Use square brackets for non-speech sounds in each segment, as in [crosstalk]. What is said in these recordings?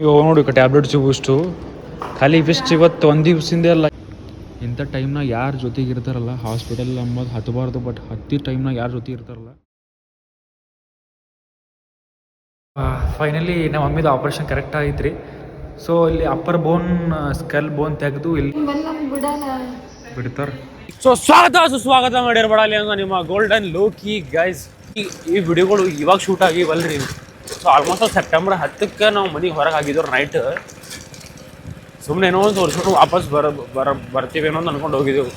ಇವಾಗ ನೋಡಿ tablets boost ಖಾಲಿ ಫಿಸ್ಟ್ ಇವತ್ತು ಒಂದು ದಿವ್ಸದಿಂದ ಅಲ್ಲ. ಇಂಥ ಟೈಮ್ನಾಗ ಯಾರ ಜೊತೆಗೆ ಇರ್ತಾರಲ್ಲ ಹಾಸ್ಪಿಟಲ್ ಅಂಬೋದು ಹತ್ತಬಾರ್ದು ಬಟ್ ಹತ್ತಿ ಟೈಮ್ನಾಗ ಯಾರ ಜೊತೆ ಇರ್ತಾರಲ್ಲ. ಫೈನಲಿ ನಮ್ಮ ಮಮ್ಮಿದು ಆಪರೇಷನ್ ಕರೆಕ್ಟ್ ಆಗೈತ್ರಿ. ಸೊ ಇಲ್ಲಿ ಅಪ್ಪರ್ ಬೋನ್ ಸ್ಕಲ್ ಬೋನ್ ತೆಗೆದು ಇಲ್ಲಿ ಬಿಡ್ತಾರೆ. ಸೊ ಸ್ವಾಗತ ಸುಸ್ವಾಗತ ಮಾಡಿರ್ಬೇಡಲ್ಲಿ ಅಂದ್ರೆ ನಿಮ್ಮ ಗೋಲ್ಡನ್ ಲೋಕಿ ಗೈಸ್ ಈ ಈ ವಿಡಿಯೋಗಳು ಇವಾಗ ಶೂಟ್ ಆಗಿವಲ್ರಿ ಸೊ ಆಲ್ಮೋಸ್ಟ್ ಸೆಪ್ಟೆಂಬರ್ ಹತ್ತಕ್ಕೆ ನಾವು ಮನೆಗೆ ಹೊರಗೆ ಆಗಿದ್ದವ್ರು ನೈಟ್ ಸುಮ್ಮನೆ ಏನೋ ಒಂದು ವರ್ಷ ವಾಪಸ್ ಬರ ಬರ, ಬರ್ತೀವಿ ಏನೋ ಅಂತ ಅನ್ಕೊಂಡು ಹೋಗಿದ್ದೆವು.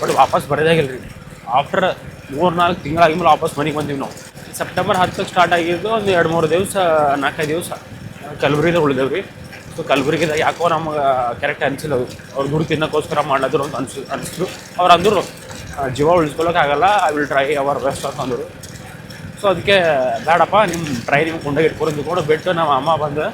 ಬಟ್ ವಾಪಸ್ ಬರೋದಾಗಿಲ್ಲ ರೀ. ಆಫ್ಟರ್ ಮೂರು ನಾಲ್ಕು ತಿಂಗಳಾಗಿದ್ಮೇಲೆ ವಾಪಸ್ ಮನೆಗೆ ಬಂದೀವಿ ನಾವು. ಸೆಪ್ಟೆಂಬರ್ ಹತ್ತಕ್ಕೆ ಸ್ಟಾರ್ಟ್ ಆಗಿದ್ದು ಒಂದು ಎರಡು, ಮೂರು ದಿವಸ, ನಾಲ್ಕೈದು ದಿವಸ ಕಲಬುರಗಿದಾಗ ಉಳಿದೇವು ರೀ. ಸೊ ಕಲಬುರಗಿದಾಗ ಯಾಕೋ ನಮ್ಗೆ ಕರೆಕ್ಟ್ ಅನಿಸಿಲ್ಲ ಅದು. ಅವ್ರು ದುಡ್ಡು ತಿನ್ನೋಕ್ಕೋಸ್ಕರ ಮಾಡಿದ್ರು ಅಂತ ಅನ್ಸು, ಅನಿಸಿದ್ರು. ಅವ್ರು ಅಂದರು ಜೀವ ಉಳಿಸ್ಕೊಳ್ಳೋಕ್ಕಾಗಲ್ಲ I will try our best ಅಂತ ಅಂದರು. ಸೊ ಅದಕ್ಕೆ ಬೇಡಪ್ಪ ನಿಮ್ಮ ಟ್ರೈ ನಿಮ್ಗೆ ಕೊಂಡೋಗಿ ಇಟ್ಕೊಂಡು ಕೂಡ, ಬಿಟ್ಟು ನಮ್ಮ ಅಮ್ಮ ಬಂದು.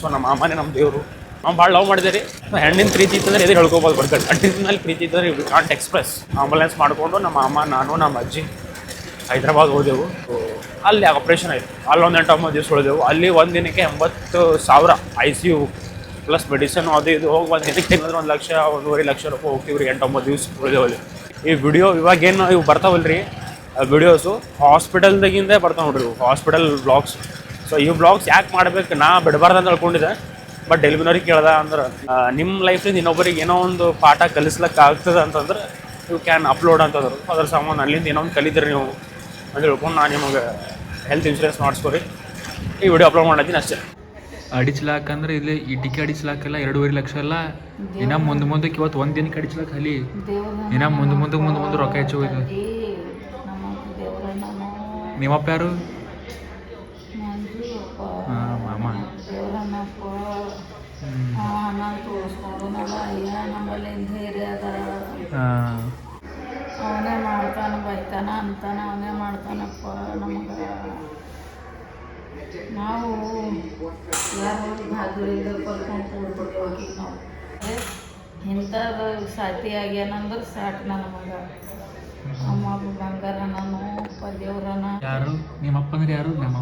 ಸೊ ನಮ್ಮ ಅಮ್ಮನೇ ನಮ್ಮ ದೇವರು. ನಾವು ಭಾಳ ಲವ್ ಮಾಡಿದೆ ರೀ ಹೆಣ್ಣಿನ ಪ್ರೀತಿ ಇತ್ತಂದ್ರೆ ಎದುರು ಹೇಳ್ಕೊಬೋದು ಬರ್ಕೊಂಡು ಗಂಟಿನ ಮೇಲೆ ಪ್ರೀತಿ ಇತ್ತಂದ್ರೆ ಇವ್ ಕಾಂಟ್ ಎಕ್ಸ್ಪ್ರೆಸ್. ಆಂಬುಲೆನ್ಸ್ ಮಾಡಿಕೊಂಡು ನಮ್ಮ ಅಮ್ಮ, ನಾನು, ನಮ್ಮ ಅಜ್ಜಿ ಹೈದ್ರಾಬಾದ್ ಹೋದೆವು. ಅಲ್ಲಿ ಆಪ್ರೇಷನ್ ಆಯಿತು. ಅಲ್ಲಿ ಒಂದು ಎಂಟು ದಿವಸ ಉಳಿದೆವು. ಅಲ್ಲಿ ಒಂದು ದಿನಕ್ಕೆ ಎಂಬತ್ತು ಸಾವಿರ I C U plus medicine ಅದು ಇದು ಹೋಗಿ ಒಂದು ದಿನಕ್ಕೆ ಏನಾದರೂ ಒಂದು ಲಕ್ಷ, ಒಂದೂವರೆ ಲಕ್ಷ ರೂಪಾಯಿ ಹೋಗ್ತೀವಿ ರೀ ಎಂಟೊಂಬತ್ತು ದಿವಸ ಉಳಿದೆವು ಅಲ್ಲಿ. ಈ ವಿಡಿಯೋ ಇವಾಗೇನು ಇವು ಬರ್ತಾವಲ್ರಿ? ವಿಡಿಯೋಸು ಹಾಸ್ಪಿಟಲ್ದಾಗಿಂದ ಬರ್ತಾವೆ ನೋಡ್ರಿ ಹಾಸ್ಪಿಟಲ್ ಬ್ಲಾಗ್ಸ್ ಸೊ ಈ ಬ್ಲಾಗ್ಸ್ ಯಾಕೆ ಮಾಡ್ಬೇಕು ನಾ ಬಿಡಬಾರ್ದು ಅಂತ ಹೇಳ್ಕೊಂಡಿದ್ದೆ ಬಟ್ ಡೆಲಿವರಿ ಕೇಳ್ದೆ ಅಂದ್ರೆ ನಿಮ್ಮ ಲೈಫಿಂದ ಇನ್ನೊಬ್ಬರಿಗೆ ಏನೋ ಒಂದು ಪಾಠ ಕಲಿಸ್ಲಿಕ್ಕೆ ಆಗ್ತದೆ ಅಂತಂದ್ರೆ ಯು ಕ್ಯಾನ್ ಅಪ್ಲೋಡ್ ಅಂತಂದ್ರು ಅದ್ರ. ಸಾಮಾನು ಅಲ್ಲಿಂದ ಏನೋ ಒಂದು ಕಲಿತೀರಿ ನೀವು ಅಂತ ಹೇಳ್ಕೊಂಡು ನಾನು ನಿಮಗೆ ಹೆಲ್ತ್ ಇನ್ಶೂರೆನ್ಸ್ ಮಾಡಿಸ್ಕೊರಿ. ಈ ವಿಡಿಯೋ ಅಪ್ಲೋಡ್ ಮಾಡಿದ್ದೀನಿ ಅಷ್ಟೇ. ಅಡಿಚ್ಲಾಕ್ ಅಂದ್ರೆ ಇಲ್ಲಿ ಈ ಟಿಕೆ ಅಡಿಚ್ಲಾಕೆಲ್ಲ ಎರಡೂವರೆ ಲಕ್ಷ ಎಲ್ಲ ಇನ್ನ ಮುಂದೆ ಮುಂದಕ್ಕೆ ಇವತ್ತು ಒಂದ್ ದಿನಕ್ಕೆ ಅಡಿಚ್ಲಾಕ್ ಅಲ್ಲಿ. ಇನ್ನ ಮುಂದೆ ಮುಂದಕ್ಕೆ ಮುಂದೆ ಮುಂದೆ ರೊಕ್ಕ ಹೆಚ್ಚು ಹೋಯ್ತು ನಿಮ್ಮಪ್ಪ ಯಾರು ಹಾಂ ಮಾಮ ಹಾಂ ಅವನೇ ಮಾಡ್ತಾನ ಬೈತಾನ ಅಂತಾನ ಅವನೇ ಮಾಡ್ತಾನಪ್ಪ ನಮಗೆ ನಾವು ಯಾರು ಭಾಗಗಳಿಂದ ಕಲ್ಕೊಂಡು ಕೂಡ್ಬಿಟ್ಟು ನಾವು ಇಂಥದ್ದು ಸಾತಿ ಆಗ್ಯಾನಂದ್ರೆ ಸಾಕು ನನ್ನ ಮಗ ನಮ್ಮ ಬಂಗಾರ ನಾನು ದೇವ್ರನ. ಯಾರು? ನಿಮ್ಮಪ್ಪ ಅಂದ್ರೆ ಯಾರು? ನಮ್ಮ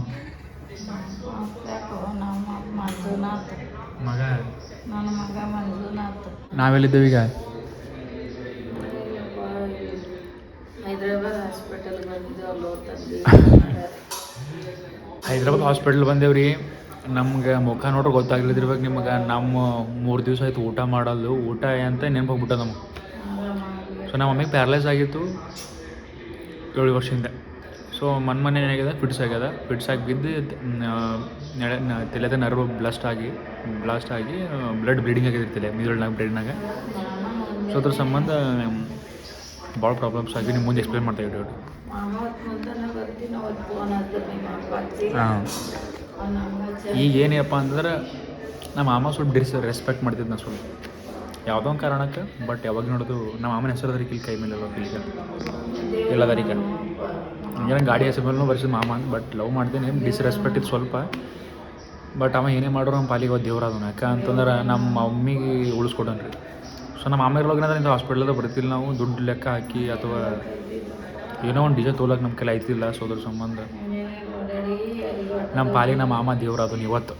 ಮಂಜುನಾಥ್. ಮಗ? ನನ್ನ ಮಗ ಮಂಜುನಾಥ್. ನಾವೆಲ್ಲಿದ್ದೇವೆ ಈಗ? ಹೈದ್ರಾಬಾದ್ ಹಾಸ್ಪಿಟಲ್ ಬಂದಿದ್ದು ಅಲ್ಲಿ ತಂದು. ಹೈದ್ರಾಬಾದ್ ಹಾಸ್ಪಿಟಲ್ ಬಂದೇವ್ರಿ. ನಮ್ಗೆ ಮುಖ ನೋಡ್ರಿ ಗೊತ್ತಾಗ್ಲಿದ್ರ ಇವಾಗ ನಿಮ್ಗೆ. ನಮ್ಮ ಮೂರು ದಿವಸ ಆಯ್ತು ಊಟ ಮಾಡಲ್ದು. ಊಟ ಅಂತ ನೆನಪಾಗ್ಬಿಟ್ಟ ನಮ್ಗೆ. ನಮ್ಮ ಮಮ್ಮಿಗೆ ಪ್ಯಾರಲೈಸ್ ಆಗಿತ್ತು ಏಳು ವರ್ಷದಿಂದ. ಸೊ ಮನ್ ಮನೆ ಏನಾಗಿದೆ? ಫಿಟ್ಸ್ ಆಗ್ಯದ ಫಿಟ್ಸ್ ಆಗಿ ಬಿದ್ದು ನೆಳೆ ತಲೆದ ನರ್ವ್ ಬ್ಲಾಸ್ಟ್ ಆಗಿ ಬ್ಲಾಸ್ಟ್ ಆಗಿ ಬ್ಲಡ್ ಬ್ಲೀಡಿಂಗ್ ಆಗಿದೆ ತಲೆ ಮಿದುಳ್ನಾಗ ಬ್ಲಡ್ನಾಗ ಸೊ ಅದ್ರ ಸಂಬಂಧ ಭಾಳ ಪ್ರಾಬ್ಲಮ್ಸ್ ಆಗಿ ನಿಮ್ಮ ಮುಂದೆ ಎಕ್ಸ್ಪ್ಲೇನ್ ಮಾಡ್ತಾ ಇದ್ದೀವಿ ಹಾಂ. ಈಗ ಏನಪ್ಪ ಅಂದ್ರೆ ನಮ್ಮ ಮಾಮ ಸ್ವಲ್ಪ ಡಿಸ್ ರೆಸ್ಪೆಕ್ಟ್ ಮಾಡ್ತಿದ್ದೆ ನಾನು ಸ್ವಲ್ಪ. ಯಾವುದೋ ಒಂದು ಕಾರಣಕ್ಕೆ ಬಟ್ ಯಾವಾಗ ನೋಡೋದು ನಮ್ಮ ಮಾಮನ ಹೆಸರು ಇಲ್ಲಿ ಕೈ ಮೇಲೆ ಇಲ್ಲಿಗೆ ಇಲ್ಲದರಿಗೆ ಏನೋ ಗಾಡಿ ಹೆಸರು ಮೇಲೂ ಬರ್ಸಿದ ಮಾಮ ಅಂತ ಬಟ್ ಲವ್ ಮಾಡ್ತೀನಿ ಡಿಸ್ರೆಸ್ಪೆಕ್ಟ್ ಇತ್ತು ಸ್ವಲ್ಪ. ಬಟ್ ಅವ ಏನೇ ಮಾಡೋರು ನಮ್ಮ ಪಾಲಿಗೆ ದೇವ್ರ ಅದನ್ನ ಯಾಕೆ ಅಂತಂದ್ರೆ ನಮ್ಮ ಮಮ್ಮಿಗೆ ಉಳಿಸ್ಕೊಡನ್ರಿ ಸೊ ನಮ್ಮ ಮಾಮ ಇರೋಗ್ರೆ ಇಂಥ ಹಾಸ್ಪಿಟ್ಲದ ಬರ್ತಿಲ್ಲ ನಾವು, ದುಡ್ಡು ಲೆಕ್ಕ ಹಾಕಿ ಅಥವಾ ಏನೋ ಒಂದು ಡಿಜೆ ತೋಲಕ್ಕೆ ನಮ್ಮ ಕೈಲಿ ಆಯ್ತಿಲ್ಲ ಸೋದ್ರ ಸಂಬಂಧ. ನಮ್ಮ ಪಾಲಿಗೆ ನಮ್ಮ ಮಾಮ ದೇವ್ರ ಅದನ್ನ ಇವತ್ತು.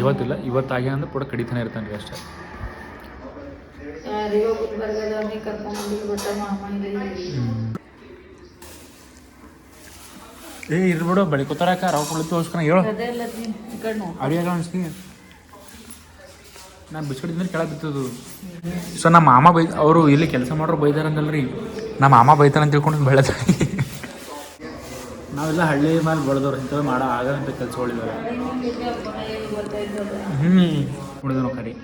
ಇವತ್ತಿಲ್ಲ ಇವತ್ತಾಗೇನಂದ್ರೆ ಪೂರ ಕಡಿತಾನೆ ಇರ್ತಾನೆ ರೀ ಅಷ್ಟೇ. ಏ ಇರ್ಬಿಡು ಬೆಳಿಕೋತಾರಕ್ಕ ರವ ಕುಳಿತು ತೋರ್ಸ್ಕೊಣ ಹೇಳು. ಅಡಿಯಾಗ ಅನ್ಸ್ತಿ ನಾನು ಬಿಸ್ಕೆಟ್ ಇದ್ರೆ ಕೆಳಗೆ ಬಿತ್ತದು. ಸೊ ನಮ್ಮ ಮಾಮ ಬೈ ಅವರು ಇಲ್ಲಿ ಕೆಲಸ ಮಾಡೋರು ಬೈದಾರಂತಲ್ರಿ. ನಮ್ಮ ಮಾಮ ಬೈತಾರ ಅಂತ ತಿಳ್ಕೊಂಡು ಬೆಳೆದ ನಾವೆಲ್ಲ ಹಳ್ಳಿ ಮೇಲೆ ಬೆಳೆದವ್ರು ಇಂಥವ್ ಮಾಡೋ ಆಗಂತ ಕೆಲಸಗಳಿದ್ದಾವೆ ಹ್ಞೂ ಉಳಿದ್ರು ಕರಿ.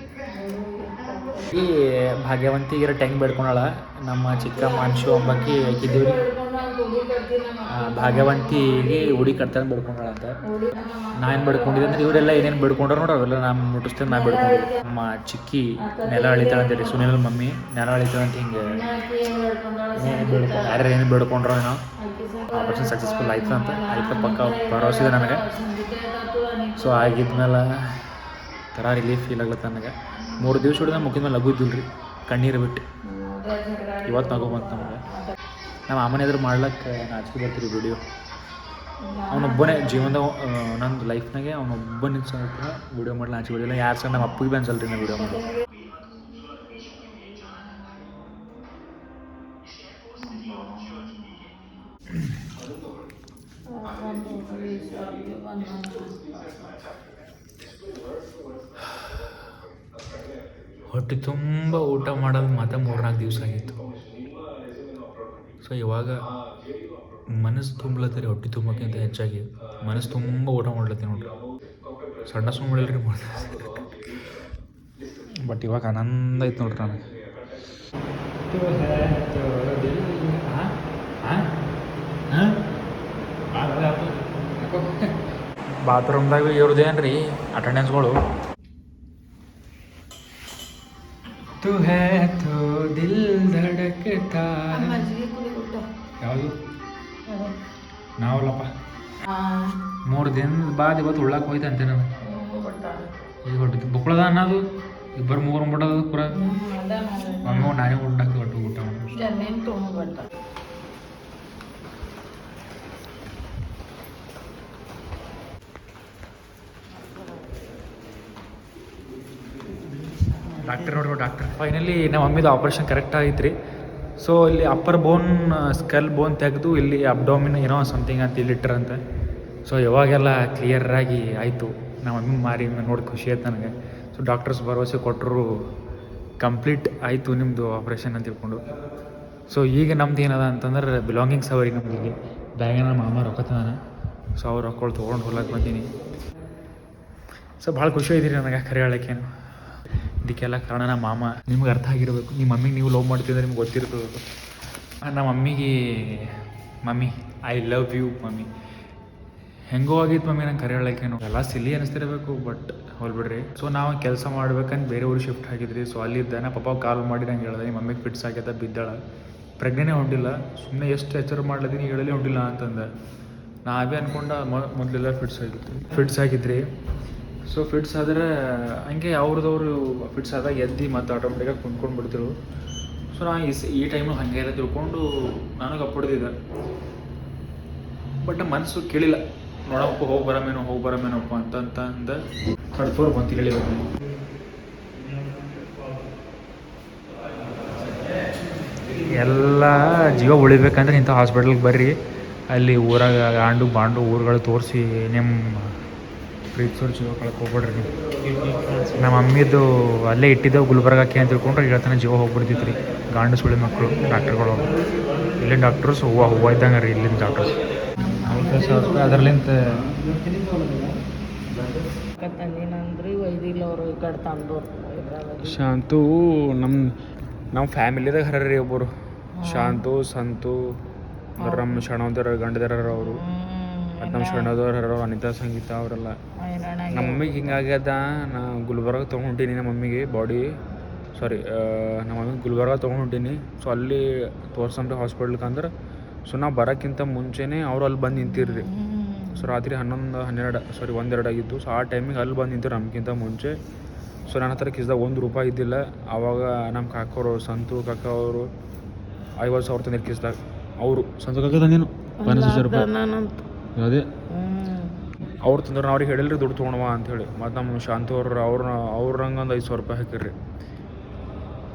ಈ ಇರೋ ಟೆಂಗ್ ಬೇಡ್ಕೊಂಡಾಳ ನಮ್ಮ ಚಿಕ್ಕ ಮಾನ್ಶು ಅಂಬಕ್ಕಿ ಹಾಕಿದ್ದೀವಿ ಭಾಗ್ಯವಂತಿಗೆ ಉಡಿ ಕಟ್ತಾನೆ ಬೇಡ್ಕೊಂಡಳ ಅಂತ. ನಾ ಏನು ಬೇಡ್ಕೊಂಡಿದ್ದೆ ಅಂದ್ರೆ ಇವರೆಲ್ಲ ಏನೇನು ಬೇಡ್ಕೊಂಡ್ರೆ ನೋಡ್ರಿ ಅವೆಲ್ಲ ನಾನು ಮುಟ್ಟಿಸ್ತೇನೆ ನಾ ಬೇಡ್ಕೊಂಡು ನಮ್ಮ ಚಿಕ್ಕಿ ನೆಲ ಅಳಿತಾಳ ಅಂತೇಳಿ, ಸುನಿಲ್ ಮಮ್ಮಿ ನೆಲ ಅಳಿತಾಳೆ ಅಂತ ಹಿಂಗೆ ಯಾರ್ಯಾರು ಏನು ಬೇಡ್ಕೊಂಡ್ರೋ ಏನೋ. ಆಪರೇಷನ್ ಸಕ್ಸಸ್ಫುಲ್ ಆಯ್ತು ಅಂತ. ಆಯ್ತು ಪಕ್ಕ ಭರವಸೆ ಇದೆ ನನಗೆ ಸೊ ಆಗಿದ್ಮೇಲೆ ಥರ ರಿಲೀಫ್ ಫೀಲ್ ಆಗ್ಲತ್ತ ನನಗೆ. ಮೂರು ದಿವಸ ಹಿಡಿದ ಮುಖದ ಮೇಲೆ ಲಘು ರೀ ಕಣ್ಣೀರು ಬಿಟ್ಟು. ಇವತ್ತು ನಗು ಬಂತು ನಮಗೆ. ನಮ್ಮ ಅಮ್ಮನ ಎದುರು ಮಾಡ್ಲಕ್ಕೆ ನಾಚಿಕೆ ಬರ್ತೀರಿ ವಿಡಿಯೋ ಅವನೊಬ್ಬನೇ ಜೀವನದ ನಂದು ಲೈಫ್ನಾಗೆ ಅವನೊಬ್ಬನೇ ಸಹ ವಿಡಿಯೋ ಮಾಡಲಿ ಆಚೆ ಬಿಡಿಲ್ಲ ಯಾರು ಸಹ ನಮ್ಮ ಅಪ್ಪಿಗೆ ಅನ್ಸಲ್ರಿ ನಾ ವಿಡಿಯೋ ಮಾಡಿ [sighs] ಹೊಟ್ಟೆ ತುಂಬ ಊಟ ಮಾಡೋದು ಮತ್ತೆ ಮೂರ್ನಾಲ್ಕು ದಿವಸ ಆಗಿತ್ತು. ಸೊ ಇವಾಗ ಮನಸ್ಸು ತುಂಬಲತ್ತೀರಿ ಹೊಟ್ಟೆ ತುಂಬಕ್ಕಿಂತ ಹೆಚ್ಚಾಗಿ. ಮನಸ್ಸು ತುಂಬ ಊಟ ಮಾಡ್ಲತ್ತೀನಿ ನೋಡ್ರಿ. ಸಣ್ಣ ಸುಮ್ಮಳಿಲ್ರಿ ಬಟ್ ಇವಾಗ ಆನಂದ ಐತೆ ನೋಡ್ರಿ ನನಗೆ. ಬಾತ್ರೂಮ್ದಾಗ ಇವ್ರದ್ದೇನು ರೀ ಅಟೆಂಡೆನ್ಸ್ಗಳು ತು ಹೇ ತೋ ದಿಲ್ ಧಡಕ್ತಾ ಮಜ್ಜಿಗೆ ಕುಡಿಬಿಟ್ಟ ಯಾವುದು? ನಾವಲ್ಲಪ್ಪ. ಮೂರು ದಿನದ ಬಾದ್ ಇವತ್ತು ಉಳ್ಳಕ್ಕೆ ಹೋಯ್ತು ಅಂತೆ ನಾನು ಈಗ ಹೊಟ್ಟಿದ್ದು ಬುಕ್ಳದ ಅನ್ನೋದು ಇಬ್ಬರು ಮೂರು ಬಿಟ್ಟದ ಪುರ. ಅದ ನಾನೇ ನಾನೇ ಹಾಕಿ ಒಟ್ಟು ಊಟ. ಮಾಡಿ ಡಾಕ್ಟರ್ ನೋಡ್ರಿ ಡಾಕ್ಟರ್. ಫೈನಲಿ ನಮ್ಮ ಮಮ್ಮಿದು ಆಪ್ರೇಷನ್ ಕರೆಕ್ಟ್ ಆಗಿತ್ತು ರೀ ಸೊ ಇಲ್ಲಿ ಅಪ್ಪರ್ ಬೋನ್ ಸ್ಕಲ್ ಬೋನ್ ತೆಗೆದು ಇಲ್ಲಿ ಅಬ್ಡೋಮಿನ್ ಏನೋ ಸಮಥಿಂಗ್ ಅಂತ ಇಲ್ಲಿ ಅಂತ ಸೊ ಯಾವಾಗೆಲ್ಲ ಕ್ಲಿಯರಾಗಿ ಆಯಿತು. ನಮ್ಮ ಮಮ್ಮಿ ಮಾರಿ ನೋಡಿ ಖುಷಿ ಆಯ್ತು ನನಗೆ. ಸೊ ಡಾಕ್ಟರ್ಸ್ ಭರವಸೆ ಕೊಟ್ಟರು ಕಂಪ್ಲೀಟ್ ಆಯಿತು ನಿಮ್ಮದು ಆಪ್ರೇಷನ್ ಅಂತ ತಿಳ್ಕೊಂಡು. ಸೊ ಈಗ ನಮ್ದು ಏನದ ಅಂತಂದ್ರೆ ಬಿಲಾಂಗಿಂಗ್ಸ್ ಅವ್ರಿ ನಮ್ದು ಇಲ್ಲಿ ಬ್ಯಾಗಿನ ಮಾಮ ರೊಕ್ಕ ತಂದಾನ ಸೊ ಅವ್ರು ರೊಕ್ಕಗಳು ತೊಗೊಂಡು ಹೋಗ್ಲಕ್ಕೆ ಬಂದೀನಿ. ಸೊ ಭಾಳ ಖುಷಿ ಆಯ್ತೀರಿ ನನಗೆ ಖರೆ ಹೇಳೋಕ್ಕೇನು ಇದಕ್ಕೆಲ್ಲ ಕಾರಣ ನಮ್ಮ ಮಾಮ. ನಿಮ್ಗೆ ಅರ್ಥ ಆಗಿರಬೇಕು. ನಿಮ್ಮ ಮಮ್ಮಿಗೆ ನೀವು ಲವ್ ಮಾಡ್ತಿದ್ರೆ ನಿಮ್ಗೆ ಗೊತ್ತಿರ್ತದೆ ಆ, ನಮ್ಮ ಮಮ್ಮಿಗೆ mummy I love you mummy. ಹೆಂಗೋ ಆಗಿತ್ತು ಮಮ್ಮಿ ನಂಗೆ ಕರೆ ಹೇಳೋಕ್ಕೇನು ಎಲ್ಲ ಸಿಲಿ ಅನಿಸ್ತಿರಬೇಕು ಬಟ್ ಹೋಲ್ಬಿಡ್ರಿ ಸೊ ನಾವು ಕೆಲಸ ಮಾಡ್ಬೇಕಂತ ಬೇರೆ ಊರು ಶಿಫ್ಟ್ ಆಗಿದ್ರಿ. ಸೊ ಅಲ್ಲಿದ್ದ ನಾ ಪಾಪ ಕಾಲ್ ಮಾಡಿ ನಂಗೆ ಹೇಳ್ದೆ ನಿಮ್ಮ ಮಮ್ಮಿಗೆ ಫಿಟ್ಸ್ ಆಗ್ಯದ ಬಿದ್ದಾಳ. ಪ್ರೆಗ್ನೆನೇ ಹೊಂಟಿಲ್ಲ ಸುಮ್ಮನೆ ಎಷ್ಟು ಎಚ್ಚರ ಮಾಡ್ಲತ್ತೀನಿ ಹೇಳಲಿ ಹೊಂಟಿಲ್ಲ ಅಂತಂದೆ. ನಾವೇ ಅನ್ಕೊಂಡ ಮೊದಲೆಲ್ಲ ಫಿಟ್ಸ್ ಆಗಿತ್ತು ಫಿಟ್ಸ್ ಆಗಿದ್ರಿ. ಸೊ ಫಿಟ್ಸ್ ಆದ್ರೆ, ಹಂಗೆ ಅವ್ರದವ್ರು ಫಿಟ್ಸ್ ಆದಾಗ ಎದ್ದು ಮತ್ತು ಆಟೋಮೆಟಿಕಾಗಿ ಕುಂತ್ಕೊಂಡು ಬಿಡ್ತಿರು ಸೊ ನಾನು ಈ ಈ ಟೈಮು ಹಾಗೆ ಎಲ್ಲ ತಿಳ್ಕೊಂಡು ನನಗೆ ಅಪ್ಪಡ್ದಿದ್ದೆ ಬಟ್ ಮನಸ್ಸು ಕೇಳಿಲ್ಲ. ನೋಡಪ್ಪ, ಹೋಗಿ ಬರಮೇನೋ ಹೋಗಿ ಬರಮೇನಪ್ಪ ಅಂತ ಅಂತ ಅಂದ ಕಡ್ತೋರು ಬಂತು ಹೇಳಿ ಎಲ್ಲ ಜೀವ ಉಳಿಬೇಕಂದ್ರೆ ಇಂಥ ಹಾಸ್ಪಿಟಲ್ಗೆ ಬರ್ರಿ. ಅಲ್ಲಿ ಊರಾಗ, ಆಂಡು, ಬಾಂಡು ಊರುಗಳು ತೋರಿಸಿ ನಿಮ್ಮ ಪ್ರೀತಿಸೋರು ಜೀವ ಕಳ್ಕೊಬೇಡ್ರಿ ನೀವು. ನಮ್ಮ ಅಮ್ಮಿದು ಅಲ್ಲೇ ಇಟ್ಟಿದ್ದೆವು ಗುಲ್ಬರ್ಗಕ್ಕೆ ಅಂತ ತಿಳ್ಕೊಂಡ್ರೆ ಹೇಳ್ತಾನೆ ಜೀವ ಹೋಗ್ಬಿಡ್ತಿತ್ತು ರೀ. ಗಾಂಡು ಸುಳಿ ಮಕ್ಕಳು ಡಾಕ್ಟರ್ಗಳು ಇಲ್ಲಿನ ಡಾಕ್ಟರ್ಸ್ ಹೂವು ಹೂವು ಇದ್ದಂಗೆ ರೀ ಇಲ್ಲಿನ ಡಾಕ್ಟರ್ಸ್. ಸಾವಿರ ರೂಪಾಯಿ ಅದರ್ಲಿಂತ ಶಾಂತು ನಮ್ಮ ನಮ್ಮ ಫ್ಯಾಮಿಲಿದಾಗ ಹರ ರೀ ಒಬ್ಬರು. ಶಾಂತು ಸಂತು ನಮ್ಮ ಶಣೋದರ ಗಂಡದರ ಅವರು. ನಮ್ಮ ಶರಣದವ್ರು ಹರ ಅನಿತಾ ಸಂಗೀತ ಅವರೆಲ್ಲ. ನಮ್ಮ ಮಮ್ಮಿಗೆ ಹಿಂಗಾಗ್ಯದ ನಾ ಗುಲ್ಬರ್ಗ ತೊಗೊಂಡಿನಿ ನಮ್ಮ ಮಮ್ಮಿಗೆ ಬಾಡಿ ಸಾರಿ ನಮ್ಮ ಮಮ್ಮಿಗೆ ಗುಲ್ಬರ್ಗ ತೊಗೊಂಡಿನಿ ಸೊ ಅಲ್ಲಿ ತೋರ್ಸಂಬ್ರಿ ಹಾಸ್ಪಿಟ್ಲ್ಗೆ ಅಂದ್ರೆ ಸೊ ನಾವು ಬರೋಕ್ಕಿಂತ ಮುಂಚೆನೇ ಅವ್ರು ಅಲ್ಲಿ ಬಂದು ನಿಂತಿರ್ರಿ. ಸೊ ರಾತ್ರಿ ಹನ್ನೊಂದು ಹನ್ನೆರಡು ಸಾರಿ ಒಂದೆರಡು ಆಗಿತ್ತು ಸೊ ಆ ಟೈಮಿಗೆ ಅಲ್ಲಿ ಬಂದು ನಿಂತಿರು ನಮ್ಗಿಂತ ಮುಂಚೆ. ಸೊ ನನ್ನ ಹತ್ರ ಕಿಸ್ದಾಗ ಒಂದು ರೂಪಾಯಿ ಇದ್ದಿಲ್ಲ. ಆವಾಗ ನಮ್ಮ ಕಾಕೋರು ಸಂತು ಕಾಕ ಅವರು ಐವತ್ತು ಸಾವಿರ ತಂದಿರು ಕಿಸ್ದಾಗ. ಅವರು ಸಂತು ಕಾಕ ತಂದೇನು? ಪನ್ನೊಂದು ಸಾವಿರ ರೂಪಾಯಿ. ನಾನಂತ ಅದೇ. ಅವ್ರು ತಂದ್ರೆ ಅವ್ರಿಗೆ ಹೇಳಿಲ್ರಿ ದುಡ್ಡು ತೊಗೊಳವ ಅಂಥೇಳಿ ಮತ್ತು ನಮ್ಮ ಶಾಂತು ಅವ್ರ ಅವ್ರನ್ನ ಅವ್ರಂಗೆ ಒಂದು ಐದು ಸಾವಿರ ರೂಪಾಯಿ ಹಾಕಿರ್ರಿ.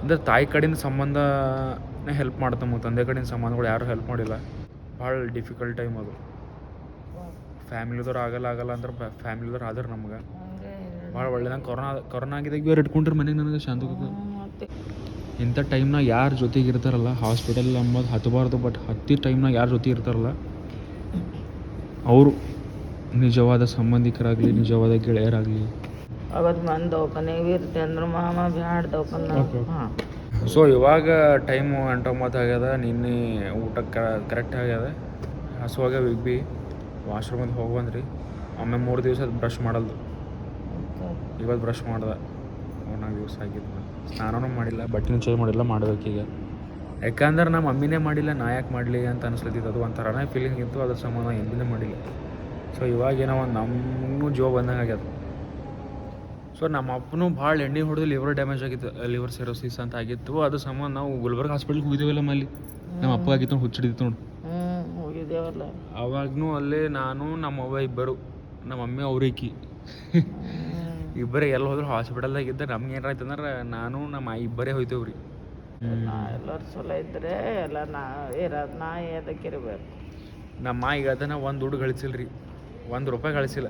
ಅಂದ್ರೆ ತಾಯಿ ಕಡಿನ ಸಂಬಂಧನೇ ಹೆಲ್ಪ್ ಮಾಡ್ತ ಮತ್ತು ತಂದೆ ಕಡಿನ ಸಂಬಂಧಗಳು ಯಾರು ಹೆಲ್ಪ್ ಮಾಡಿಲ್ಲ. ಭಾಳ ಡಿಫಿಕಲ್ಟ್ ಟೈಮ್ ಅದು. ಫ್ಯಾಮಿಲಿದವ್ರು ಆಗಲ್ಲ ಆಗಲ್ಲ ಅಂದ್ರೆ ಫ್ಯಾಮಿಲಿದವ್ರು ಆದ್ರೆ ನಮ್ಗೆ. ಭಾಳ ಒಳ್ಳೆದಂಗೆ ಕೊರೋನಾ ಕೊರೋನಾ ಆಗಿದಾಗ ಬೇರೆ ಇಟ್ಕೊಂಡ್ರಿ ಮನೆಗೆ ನನಗೆ ಶಾಂತ ಇಂಥ ಟೈಮ್ನಾಗ ಯಾರ ಜೊತೆಗೆ ಇರ್ತಾರಲ್ಲ ಹಾಸ್ಪಿಟಲ್ ಅಂಬೋದು ಹತ್ತಬಾರ್ದು ಬಟ್ ಹತ್ತಿ ಟೈಮ್ನಾಗ ಯಾರ ಜೊತೆ ಇರ್ತಾರಲ್ಲ ಅವರು ನಿಜವಾದ ಸಂಬಂಧಿಕರಾಗಲಿ ನಿಜವಾದ ಗೆಳೆಯರಾಗಲಿ. ಅವತ್ತು ಬಂದು ದವಾಖಾನೆಗೆ ಇರ್ತೆ ಅಂದ್ರೆ ಮಾಮ ಬ್ಯಾಡ ದವಾಖಾನೆ. ಹಾಂ. ಸೊ ಇವಾಗ ಟೈಮು ಎಂಟೊಂಬತ್ತು ಆಗ್ಯದ ನಿನ್ನೆ ಊಟ ಕರೆಕ್ಟ್ ಆಗ್ಯದ. ಹಸುವಾಗ ಬಿಗ್ ಬಿ. ವಾಶ್ರೂಮಿಗೆ ಹೋಗಿ ಬಂದ್ರಿ. ಆಮೇಲೆ ಮೂರು ದಿವಸ ಬ್ರಷ್ ಮಾಡಲ್ದು. ಇವತ್ತು ಬ್ರಷ್ ಮಾಡ್ದೆ. ನಾಲ್ಕು ದಿವಸ ಆಗಿದ್ದು ಸ್ನಾನನೂ ಮಾಡಿಲ್ಲ ಬಟ್ಟೆನೂ ಚೇಂಜ್ ಮಾಡಿಲ್ಲ ಮಾಡ್ಬೇಕೀಗ ಯಾಕಂದ್ರೆ ನಮ್ಮ ಮಮ್ಮಿನೇ ಮಾಡಿಲ್ಲ ನಾ ಯಾಕೆ ಮಾಡಲಿ ಅಂತ ಅನಿಸ್ಲತ್ತಿತ್ತು ಅದು ಒಂಥರನೇ ಫೀಲಿಂಗ್ ಇತ್ತು ಅದ್ರ ಸಂಬಂಧ ಎಂದಿನೇ ಮಾಡಿಲ್ಲ. ಸೊ ಇವಾಗೇನೋ ಒಂದು ನಮಗೂ ಜೀವ ಬಂದಂಗೆ ಆಗ್ಯದ. ಸೊ ನಮ್ಮ ಅಪ್ಪನೂ ಭಾಳ ಎಣ್ಣೆ ಹೊಡೆದು ಲಿವರ್ ಡ್ಯಾಮೇಜ್ ಆಗಿತ್ತು ಲಿವರ್ ಸಿರೋಸಿಸ್ ಅಂತ ಆಗಿತ್ತು. ಅದು ಸಂಬಂಧ ನಾವು ಗುಲ್ಬರ್ಗ ಹಾಸ್ಪಿಟ್ಲ್ಗೆ ಹೋಗಿದ್ದೇವಲ್ಲ ಮಲ್ಲಿ. ನಮ್ಮ ಅಪ್ಪ ಆಗಿತ್ತು ನೋಡಿ ಹುಚ್ಚಿಡಿತ್ತು ನೋಡಿ. ಅವಾಗ್ನೂ ಅಲ್ಲೇ ನಾನು ನಮ್ಮ ಅವ್ವ ಇಬ್ಬರು ನಮ್ಮ ಮಮ್ಮಿ ಅವ್ರಿಕಿ ಇಬ್ಬರೇ ಎಲ್ಲ ಹೋದ್ರು ಹಾಸ್ಪಿಟಲ್ದಾಗ ಇದ್ದ ನಮ್ಗೆ ಏನಾರ ಆಯ್ತಂದ್ರೆ ನಾನು ನಮ್ಮ ಇಬ್ಬರೇ ಹೋಯ್ತೇವ್ರಿ. ನಾ ಎಲ್ಲರೂ ಚಲೋ ಇದ್ರೆ ಎಲ್ಲ ನಾ ಇರೋದು ನಾ ಎದಕ್ಕೆ ಇರಬೇಕು. ನಮ್ಮ ಈಗ ಅದನ್ನ ಒಂದು ದುಡ್ಡು ಗಳಿಸಿಲ್ರಿ. ಒಂದು ರೂಪಾಯಿ ಗಳಿಸಿಲ್ಲ.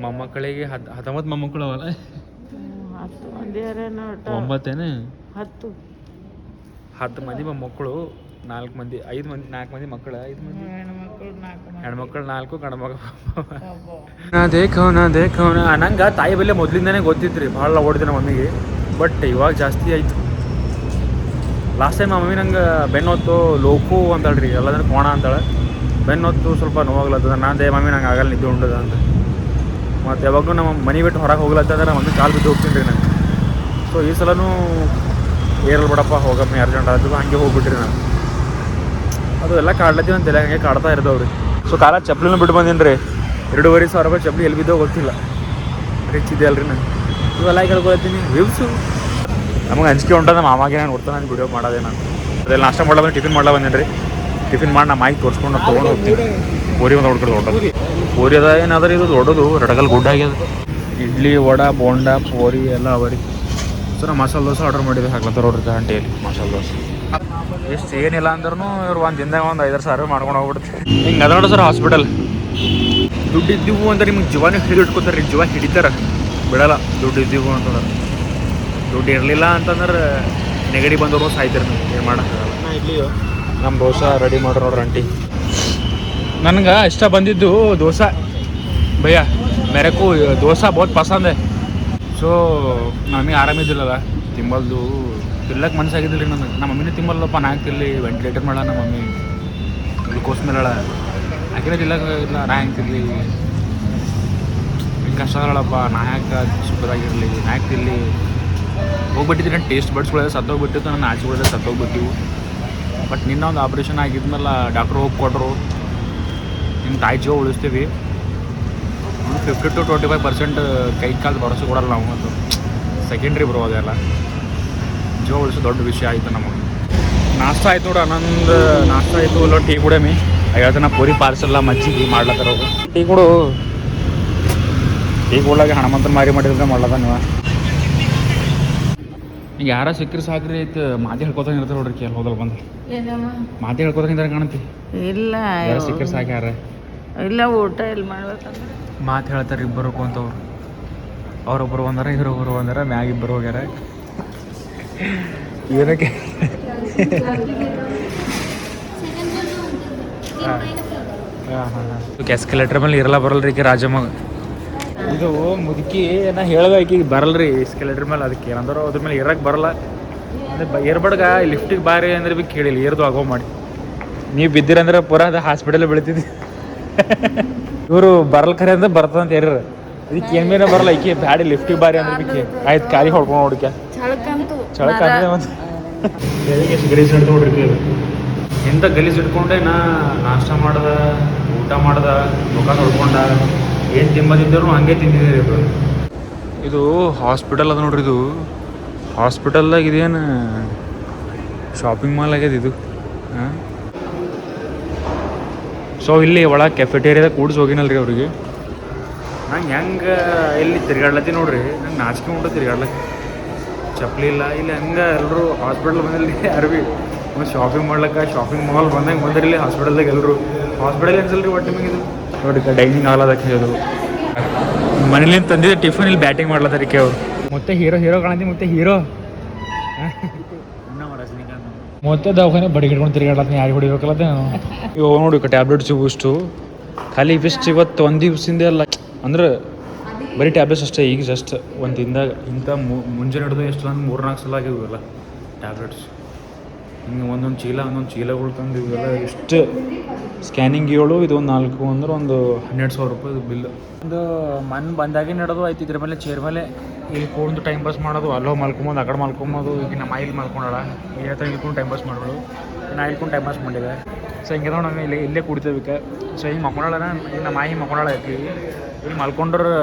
ಮೊಮ್ಮಕ್ಕಳಿಗೆ ಹತ್ತು ಹತ್ತೊಂಬತ್ತು ಮೊಮ್ಮಕ್ಕಳು ಅವಲ್ಲ ಹತ್ತು ಮಂದಿ ಒಂಬತ್ತೇನೆ? ಹತ್ತು. ಹತ್ತು ಮಂದಿ ಮೊಮ್ಮಕ್ಕಳು ನಾಲ್ಕು ಮಂದಿ ಐದು ಮಂದಿ ನಾಲ್ಕು ಮಂದಿ ಮಕ್ಕಳು ಐದು ಮಂದಿ? ಹೆಣ್ಮಕ್ಳು ನಾಲ್ಕು ಹೆಣ್ಮಕ್ಳು ನಾ. ನಾ ದೇಖವನ ದೇಖವನ ನಂಗೆ ತಾಯಿ ಬೆಲೆ ಮೊದಲಿಂದನೇ ಗೊತ್ತಿತ್ತು ಭಾಳ ಓಡಿದೆ ನಮ್ಮ ಮಮ್ಮಿಗೆ. ಬಟ್ ಇವಾಗ ಜಾಸ್ತಿ ಆಯ್ತು. ಲಾಸ್ಟ್ ಟೈಮ್ ಮಮ್ಮಿ ನಂಗೆ ಬೆನ್ನೊತ್ತು ಲೋಕು ಅಂತಾಳ್ರಿ ಎಲ್ಲದ್ರ ಕೋಣ ಅಂತಾಳೆ. ಬೆನ್ನೊತ್ತು ಸ್ವಲ್ಪ ನೋವಾಗ್ಲತ್ತದ. ನಾನು ಮಮ್ಮಿ, ನಂಗೆ ಆಗಲ್ಲ, ನಿದ್ದೆ ಉಂಡದ ಅಂತ. ಮತ್ತು ಯಾವಾಗೂ ನಮ್ಮ ಮನೆ ಬಿಟ್ಟು ಹೊರಗೆ ಹೋಗ್ಲತ್ತಂದ್ರೆ ಮಮ್ಮಿ ಕಾಲು ಬಿದ್ದು ಹೋಗ್ತೀನಿ ರೀ ನಾನು. ಸೊ ಈ ಸಲನೂ ಏರಲ್ ಬಿಡಪ್ಪ, ಹೋಗಮ್ಮ, ಅರ್ಜೆಂಟ್ ಆಯ್ತು ಹಂಗೆ ಹೋಗ್ಬಿಟ್ರಿ ನಾನು. ಅದು ಎಲ್ಲ ಕಾಡ್ಲತ್ತೀವಿ ಅಂತೇಳಿ ಹಂಗೆ ಕಾಡ್ತಾ ಇರ್ತಾವ್ರಿ ಸೊ ಕಾಲ ಚಪ್ಲಿನೂ ಬಿಟ್ಟು ಬಂದೀನಿ ರೀ. ಎರಡೂವರೆ ಸಾವಿರ ರೂಪಾಯಿ ಚಪ್ಪಲಿ ಎಲ್ಲಿ ಬಿದ್ದೋ ಗೊತ್ತಿಲ್ಲ ರಿಚ್ ಇದೆ ಅಲ್ರಿ ನಾನು. ಇವೆಲ್ಲ ಕೇಳ್ಕೊಳ್ತೀನಿ ವ್ಯೂವ್ಸು ನಮಗೆ ಅಂಜಿಕೆ ಉಂಟದ ಮಾಮಾಗೆ ನಾನು ಕೊಡ್ತಾನೆ ನಾನು ವಿಡಿಯೋ ಮಾಡೋದೇ ನಾನು. ಅದೆಲ್ಲ ನಾಷ್ಟ ಮಾಡಲ್ಲ ಬಂದು ಟಿಫಿನ್ ಮಾಡ್ಲಾ ಬಂದೇನೆ ರೀ ಟಿಫಿನ್ ಮಾಡಿ ನಾ ಮಾಹಿತಿ ತೋರಿಸ್ಕೊಂಡು ತೊಗೊಂಡು ಹೋಗ್ತೀನಿ. ಪೂರಿ ಒಂದು ಹೊಡ್ಕೊಂಡು ದೊಡ್ಡದು. ಪೂರಿ ಅದ ಏನಾದ್ರೆ ಇದು ದೊಡ್ಡದು ರಡಗಲ್ ಗುಡ್ಡ ಆಗ್ಯದ. ಇಡ್ಲಿ ವಡಾ ಬೋಂಡ ಪೂರಿ ಎಲ್ಲ ಅವರಿ ರೀ. ಸೊ ನಾ ಮಸಾಲೆ ದೋಸೆ ಆರ್ಡರ್ ಮಾಡಿದ್ದೆ ಹಾಕ್ಲತ್ತಾರ ನೋಡ್ರಿ ಗಂಟೆಯಲ್ಲಿ ಮಸಾಲೆ ದೋಸೆ. ಎಷ್ಟು ಏನಿಲ್ಲ ಅಂದ್ರೂ ಇವ್ರು ಒಂದು ದಿನದಾಗ ಒಂದು ಐದಾರು ಸಾವಿರ ಮಾಡ್ಕೊಂಡು ಹೋಗ್ಬಿಡ್ತೀನಿ ಹಿಂಗೆ ಅದ ನೋಡಿ ಸರ್ ಹಾಸ್ಪಿಟಲ್ ದುಡ್ಡು ಇದ್ದೀವು ಅಂದ್ರೆ ನಿಮ್ಗೆ ಜೀವನ ಹಿಡಿದು ಇಟ್ಕೋತಾರೆ ಜೀವ ಹಿಡಿತಾರೆ. ಬಿಡಲ್ಲ ದುಡ್ಡು ಇದ್ದೀವು ಅಂತಂದ್ರೆ ದುಡ್ಡು ಇರಲಿಲ್ಲ ಅಂತಂದ್ರೆ ನೆಗಡಿ ಬಂದವರು ಸಾಯ್ತಿರಿ ನೀವು. ಏನು ಮಾಡೋಕ್ಕಾಗಲ್ಲ. ಇಡ್ಲಿ ನಮ್ಮ ದೋಸೆ ರೆಡಿ ಮಾಡ್ರಿ ನೋಡ್ರಿ ಆಂಟಿ. ನನಗೆ ಇಷ್ಟ ಬಂದಿದ್ದು ದೋಸೆ. ಭಯ್ಯ ಮೆರಕು ದೋಸೆ ಬಹುತ್ ಪಸಂದ್. ಸೊ ನಮಗೆ ಆರಾಮಿದ್ದಿಲ್ಲಲ್ಲ ತಿಂಬಲ್ದು ತಿಲ್ಲಕ್ಕೆ ಮನಸ್ಸಾಗಿದ್ದಿಲ್ಲ ರೀ ನನಗೆ. ನಮ್ಮ ಮಮ್ಮಿನೇ ತಿಂಬಲ್ಲಪ್ಪ ನಾ ತಿರ್ಲಿ ವೆಂಟಿಲೇಟರ್ ಮಾಡ ನಮ್ಮ ಮಮ್ಮಿ. ಗ್ಲುಕೋಸ್ ಮೇಲಳ ಹಾಕಿರೋ ತಿಲ್ಲಕ್ಕಾಗಿಲ್ಲ ಇಲ್ಲ ನಾ ಹೆಂಗೆ ತಿರ್ಲಿ ಹಿಂಗೆ ಕಷ್ಟ ಆಗಲ್ಲಪ್ಪ ನಾ ಯಾಕೆ ಸುಖದಾಗಿರಲಿ? ನಾ ಯಾಕೆ ತಿರ್ಲಿ ಹೋಗ್ಬಿಟ್ಟಿದ್ರಿ ನನ್ನ ಟೇಸ್ಟ್ ಬಡ್ಸ್ಗಳೆಲ್ಲ ಸತ್ತೋಗ್ಬಿಟ್ಟಿತ್ತು ನಾನು ಆಚೆಗಳೆಲ್ಲ ಸತ್ತೋಗ್ಬಿಟ್ಟಿವು. ಬಟ್ ನಿನ್ನ ಒಂದು ಆಪ್ರೇಷನ್ ಆಗಿದ್ಮೇಲೆ ಡಾಕ್ಟ್ರು ಹೋಗಿ ಕೊಟ್ಟರು ನಿಮ್ಮ ತಾಯಿ ಜೀವ ಉಳಿಸ್ತೀವಿ. Fifty to twenty five percent ಕೈ ಕಾಲು ಭರವಸೆ ಕೊಡಲ್ಲ ನಾವು ಅದು. ಸೆಕೆಂಡ್ರಿ ಬ್ರೋ ಅದೆಲ್ಲ ಜೀವ ಉಳಿಸೋ ದೊಡ್ಡ ವಿಷಯ ಆಯಿತು ನಮಗೆ. ನಾಷ್ಟ ಆಯ್ತು ನೋಡು ಅನ್ನೊಂದು ನಾಷ್ಟ ಆಯಿತು ಇಲ್ಲ ಟೀ ಕುಡಿಯಮಿ ಹೇಳ್ತಾನೆ ಪೂರಿ ಪಾರ್ಸೆಲ್ಲ ಮಜ್ಜಿಗೆ ಮಾಡ್ಲತ್ತಾರ ಟೀ ಕೊಡು. ಟೀ ಕೊಡ್ಲಾಗ ಹಣಮಂತನ ಮಾರಿ ಮಾಡಿದ್ರೆ ಮಾಡ್ಲತ್ತ ನೀವು ಈಗ ಯಾರ ಸಿಕ್ಕರೆ ಸಾಕ್ರಿ ಐತೆ? ಮಾತಿ ಹೇಳ್ಕೊತಾಗ ಇರ್ತಾರೆ ನೋಡ್ರಿ ಕೇಳಿ ಹೋದಲ್ಲ ಬಂದು. ಏನಮ್ಮ ಮಾತಿ ಹೇಳ್ಕೊತಾಗ ಇದ್ದಾರೆ ಕಾಣತಿ ಇಲ್ಲ ಯಾರ ಸಿಕ್ಕರೆ ಸಾಕು ಯಾರ? ಇಲ್ಲ ಊಟ ಇಲ್ಲಿ ಮಾಡ್ಬೇಕಂದ್ರೆ? ಮಾತು ಹೇಳ್ತಾರೆ ಇಬ್ಬರು ಕುಂತವ್ರು. ಅವ್ರೊಬ್ಬರು ಬಂದಾರ ಇವ್ರೊಬ್ಬರು ಬಂದಾರ ಮ್ಯಾಗ ಇಬ್ಬರು ಹೋಗ್ಯಾರ. ಏನಕ್ಕೆ? ಎಸ್ಕಲೇಟರ್ ಮೇಲೆ ಇರಲ್ಲ ಬರಲ್ರಿ ರಾಜಮ್ಮ ಇದು ಮುದುಕಿ ನಾ ಹೇಳ್ದೆ ಈಕಿಗೆ ಬರಲ್ರಿ ಸ್ಕೆಲೆಟ್ರ್ ಮೇಲೆ ಅದಕ್ಕೆ ಏನಂದ್ರೆ ಅದ್ರ ಮೇಲೆ ಇರಕ್ಕೆ ಬರಲ್ಲ. ಅಂದ್ರೆ ಏರ್ಬಡ್ಗ ಲಿಫ್ಟಿಗೆ ಬಾರಿ ಅಂದ್ರೆ ಬಿ ಕೇಳಿಲ್ಲ ಏರ್ದು ಆಗೋ ಮಾಡಿ. ನೀವು ಬಿದ್ದಿರಂದ್ರೆ ಪೂರ ಅದು ಹಾಸ್ಪಿಟಲ್ ಬೆಳಿತಿದ್ವಿ [laughs] ಇವರು ಬರಲ್ ಖರೆ ಅಂದ್ರೆ ಬರ್ತದಂತ ಅಂತ ಯಾರು ಇದಕ್ಕೆ ಏನು ಮೇಲೆ ಬರಲ್ಲ ಈಕೆ ಬ್ಯಾಡಿ ಲಿಫ್ಟಿಗೆ ಬಾರಿ ಅಂದ್ರೆ ಬಿಕ್ಕೆ ಆಯ್ತು ಕಾಲಿ ಹೊಡ್ಕೊಂಡು ನೋಡಿಕೆ ಚಳಕ ಮತ್ತೆ. ಎಷ್ಟು ಗಲೀಜ್ ಹಿಡ್ದು ನೋಡ್ರಿ. ಇಂಥ ಗಲೀಜ್ ಹಿಡ್ಕೊಂಡೆ ನಾ ನಾಷ್ಟ ಮಾಡ್ದ ಊಟ ಮಾಡ್ದ ಮುಖ ನೋಡ್ಕೊಂಡ ಏನು ತಿಂಬದಿದ್ದರು ಹಂಗೆ ತಿಂದಿದ್ದೀರಿ ಇದು ಇದು ಹಾಸ್ಪಿಟಲ್ ಅದ ನೋಡ್ರಿ ಇದು. ಹಾಸ್ಪಿಟಲ್ದಾಗ ಇದೇನು ಶಾಪಿಂಗ್ ಮಾಲ್ ಆಗ್ಯದ ಇದು. ಹಾಂ ಸೊ ಇಲ್ಲಿ ಒಳಗೆ ಕೆಫೆಟೇರಿಯಾದ ಕೂಡ್ಸಿ ಹೋಗಿನಲ್ರಿ ಅವ್ರಿಗೆ. ನಂಗೆ ಹೆಂಗೆ ಇಲ್ಲಿ ತಿರ್ಗಾಡ್ಲತ್ತಿ ನೋಡ್ರಿ. ನಂಗೆ ನಾಚಿಕೆ ಉಂಟು ತಿರ್ಗಾಡ್ಲತ್ತಿ. ಚಪ್ಪಲಿ ಇಲ್ಲ ಇಲ್ಲಿ ಹಂಗೆ ಎಲ್ಲರೂ ಹಾಸ್ಪಿಟಲ್ ಬಂದಲ್ಲಿ ಯಾರು ಭೀ ಒಂದು ಶಾಪಿಂಗ್ ಮಾಡ್ಲಕ್ಕ ಶಾಪಿಂಗ್ ಮಾಲ್ ಬಂದಂಗೆ ಇಲ್ಲಿ ಹಾಸ್ಪಿಟಲ್ದಾಗ ಎಲ್ಲರೂ ಹಾಸ್ಪಿಟಲ್ ಅನ್ಸಲ್ರಿ ಒಟ್ಟು ನಿಮಗೆ ಇದು? ನೋಡಿ ಡೈನಿಂಗ್ ಹಾಲ್ ಅದಕ್ಕೆ ಹೇಳೋದು ಮನೇಲಿಂದ ತಂದಿದ್ದೆ ಟಿಫನ್ ಇಲ್ಲಿ ಬ್ಯಾಟಿಂಗ್ ಮಾಡ್ಲತ್ತಾರಿಕೆ ಅವರು. ಮತ್ತೆ ಹೀರೋ ಹೀರೋ ಕಾಣತಿ ಮತ್ತೆ ಹೀರೋ ಮತ್ತೆ ದವಾಖಾನೆ ಬಡಿ ಹಿಡ್ಕೊಂಡು ನೀ ಯಾರು ಹೊಡಿಬೇಕಲ್ಲ ನಾನು? ಇವು ನೋಡಿ ಟ್ಯಾಬ್ಲೆಟ್ಸ್ ಇಷ್ಟು ಖಾಲಿ ಫಿಸ್ಟ್ ಇವತ್ತು ಒಂದು ದಿವ್ಸದಿಂದ ಎಲ್ಲ ಅಂದ್ರೆ ಬರೀ ಟ್ಯಾಬ್ಲೆಟ್ಸ್ ಅಷ್ಟೇ ಈಗ ಜಸ್ಟ್ ಒಂದು ದಿನದಾಗ ಇಂಥ ಮುಂಜಾನೆ ಹಿಡಿದು ಎಷ್ಟು ಒಂದು ಮೂರು ನಾಲ್ಕು ಸಲ ಆಗಿವೆ ಇವೆಲ್ಲ ಟ್ಯಾಬ್ಲೆಟ್ಸ್ ಹಿಂಗೆ ಒಂದೊಂದು ಚೀಲ, ಒಂದೊಂದು ಚೀಲಗಳು ತಂದು ಇವೆಲ್ಲ ಎಷ್ಟು ಸ್ಕ್ಯಾನಿಂಗ್ ಏಳು ಇದು ಒಂದು ನಾಲ್ಕು ಅಂದ್ರೆ ಒಂದು ಹನ್ನೆರಡು ಸಾವಿರ ರೂಪಾಯಿ ಬಿಲ್. ಒಂದು ಮನ್ ಬಂದಾಗೆ ನಡೆದು ಆಯ್ತು, ಇದ್ರ ಮೇಲೆ ಚೇರ್ ಮೇಲೆ. ಇಲ್ಲಿ ಕೂಡ ಟೈಮ್ ಪಾಸ್ ಮಾಡೋದು, ಅಲ್ಲೋ ಮಲ್ಕೊಂಬೋದು ಆ ಕಡೆ ಮಲ್ಕೊಂಬೋದು ಈಗ ನಮ್ಮ ಇಲ್ಲಿ ಮಲ್ಕೊಂಡಾಳ. ಈ ಹತ್ರ ಇಲ್ಕೊಂಡು ಟೈಮ್ ಪಾಸ್ ಮಾಡೋಳು ನಾ ಇಲ್ಕೊಂಡು ಟೈಮ್ ಪಾಸ್ ಮಾಡಿದೆ. ಸೊ ಹಿಂಗೆ ನಾವು ಇಲ್ಲಿ, ಇಲ್ಲೇ ಕುಡಿತೇವೆ ಸೊ ಹಿಂಗೆ ಮಕ್ಕೊಂಡಾಳ ನಮ್ಮ ಮಾಯಿ ಮಕ್ಕೊಂಡಾಳ ಆಕಿ. ಇಲ್ಲಿ ಮಲ್ಕೊಂಡ್ರೆ,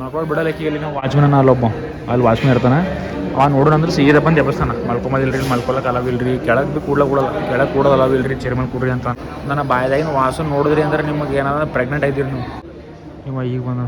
ಮಲ್ಕೊಂಡು ಬಿಡಲ್ಲ ಆಕಿ ಇಲ್ಲಿ ನಾವು ವಾಚ್ಮನ್ ಅಲ್ಲೊಬ್ಬ ಅಲ್ಲಿ ವಾಚ್ಮನ್ ಇರ್ತಾನೆ. ಅವ ನೋಡೋಣ ಅಂದ್ರೆ ಸೀದಾ ಬಂದು ಎಬ್ಬಸ್ತಾನ. ಮಲ್ಕೊಂಬದಿಲ್ರಿ ಮಲ್ಕೊಳಕ್ಕೆ ಅಲವಿಲ್ರಿ ಕೆಳಗೆ ಭೀ ಕೂಡ್ಲ ಕೂಡಲ್ಲ. ಕೆಳಗೆ ಕೂಡೋದು ಅಲವಿಲ್ರಿ ಚೇರ್ಮನ್ ಕೂಡ್ರಿ ಅಂತ. ನನ್ನ ಬಾಯ್ದಾಗಿನ ವಾಸನ ನೋಡಿದ್ರಿ ಅಂದ್ರೆ ನಿಮಗೆ ಏನಾದ್ರೂ ಪ್ರೆಗ್ನೆಂಟ್ ಐತಿರಿ ನೀವು. ನಿಮ್ಮ ಈಗ ಬಂದ